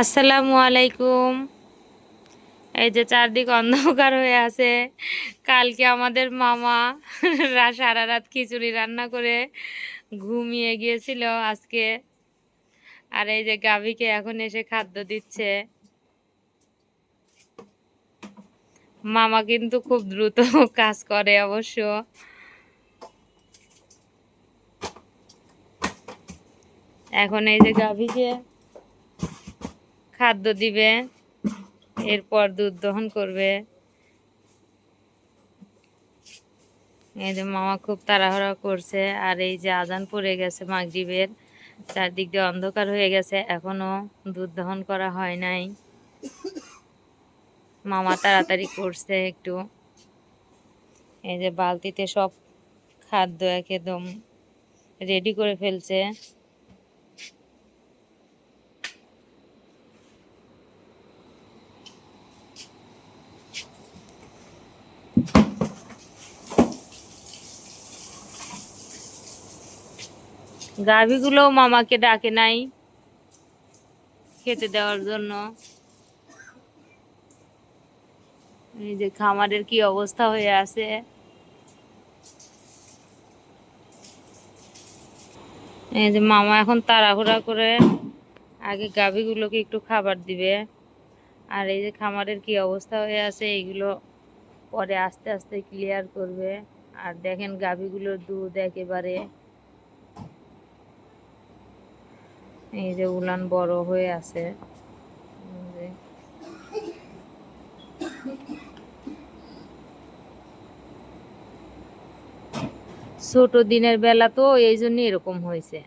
আসসালামু আলাইকুম। এই যে চারদিক অন্ধকার হয়ে আছে। কালকে আমাদের মামা সারা রাত খিচুড়ি রান্না করে ঘুমিয়ে গিয়েছিল আজকে। আর এই যে গাভীকে এখন এসে খাদ্য দিচ্ছে। মামা কিন্তু খুব দ্রুত কাজ করে অবশ্য। এখন এই যে গাভীকে খাদ্য দিবে, এরপর দুধ দহন করবে। এই যে মামা খুব তাড়াহুড়া করছে, আর এই যে আজান পড়ে গেছে মাগরিবের, চারদিক দিয়ে অন্ধকার হয়ে গেছে, এখনও দুধ দহন করা হয় নাই। মামা তাড়াতাড়ি করছে একটু। এই যে বালতিতে সব খাদ্য একদম রেডি করে ফেলছে। গাভীগুলো মামাকে ডাকে নাই খেতে দেওয়ার জন্য। এই যে খামারের কি অবস্থা হয়ে আছে। এই যে মামা এখন তাড়াহুড়া করে আগে গাভীগুলোকে একটু খাবার দিবে। আর এই যে খামারের কি অবস্থা হয়ে আছে এইগুলো পরে আস্তে আস্তে ক্লিয়ার করবে। আর দেখেন গাভীগুলোর দুধ একেবারে এই যে উলান বড় হয়ে আছে। ছোট দিনের বেলা তো এই জন্য এরকম হয়েছে।